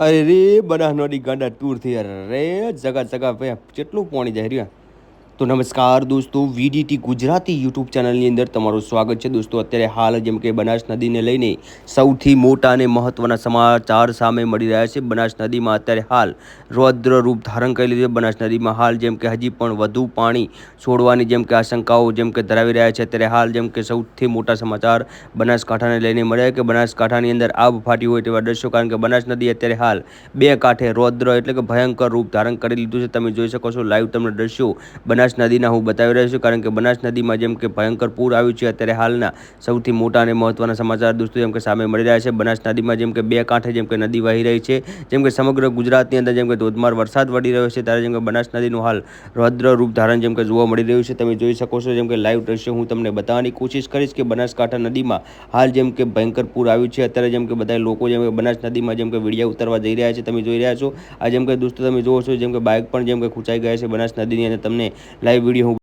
અરે રે બનાસ નદી ગાંડા ટૂર થઈ રે. જગા જગા ભાઈ કેટલું પોણી જાય રહ્યા તો નમસ્કાર દોસ્તો, વીડીટી ગુજરાતી યુટ્યુબ ચેનલની અંદર તમારું સ્વાગત છે. દોસ્તો, અત્યારે હાલ જેમ કે બનાસ નદીને લઈને સૌથી મોટા અને મહત્ત્વના સમાચાર સામે મળી રહ્યા છે. બનાસ નદીમાં અત્યારે હાલ રૌદ્ર રૂપ ધારણ કરી લીધું છે. બનાસ નદીમાં હાલ જેમ કે હજી પણ વધુ પાણી છોડવાની જેમ કે આશંકાઓ જેમ કે ધરાવી રહ્યા છે. અત્યારે હાલ જેમ કે સૌથી મોટા સમાચાર બનાસકાંઠાને લઈને મળ્યા કે બનાસકાંઠાની અંદર આબ ફાટી હોય તેવા દ્રશ્યો કારણ કે બનાસ નદી અત્યારે હાલ બે કાંઠે રૌદ્ર એટલે કે ભયંકર રૂપ ધારણ કરી લીધું છે. તમે જોઈ શકો છો લાઈવ તમને દ્રશ્યો બનાસ નદીના હું બતાવી રહ્યો છું કારણ કે બનાસ નદીમાં જેમ કે ભયંકર પૂર આવ્યું છે અત્યારે હાલના સૌથી મોટા અને મહત્વના સમાચાર દોસ્તો જેમ કે સામે મળી રહ્યા છે બનાસ નદીમાં જેમ કે બે કાંઠે જેમ કે નદી વહી રહી છે જેમ કે સમગ્ર ગુજરાતની અંદર જેમ કે ધોધમાર વરસાદ વળી રહ્યો છે ત્યારે જેમ કે બનાસ નદીનું હાલ રૌદ્ર રૂપ ધારણ જેમ કે જોવા મળી રહ્યું છે તમે જોઈ શકો છો જેમ કે લાઈવ દ્રશ્યો હું તમને બતાવવાની કોશિશ કરીશ કે બનાસકાંઠા નદીમાં હાલ જેમ કે ભયંકર પૂર આવ્યું છે અત્યારે જેમ કે બધા લોકો જેમ કે બનાસ નદીમાં જેમ કે વિડીયા ઉતરવા જઈ રહ્યા છે તમે જોઈ રહ્યા છો આ જેમ કે દોસ્તો તમે જુઓ છો જેમ કે બાઇક પણ જેમ કે ખૂંચાઈ ગયા છે બનાસ નદીની અને તમને લાઈવ વીડિયો હું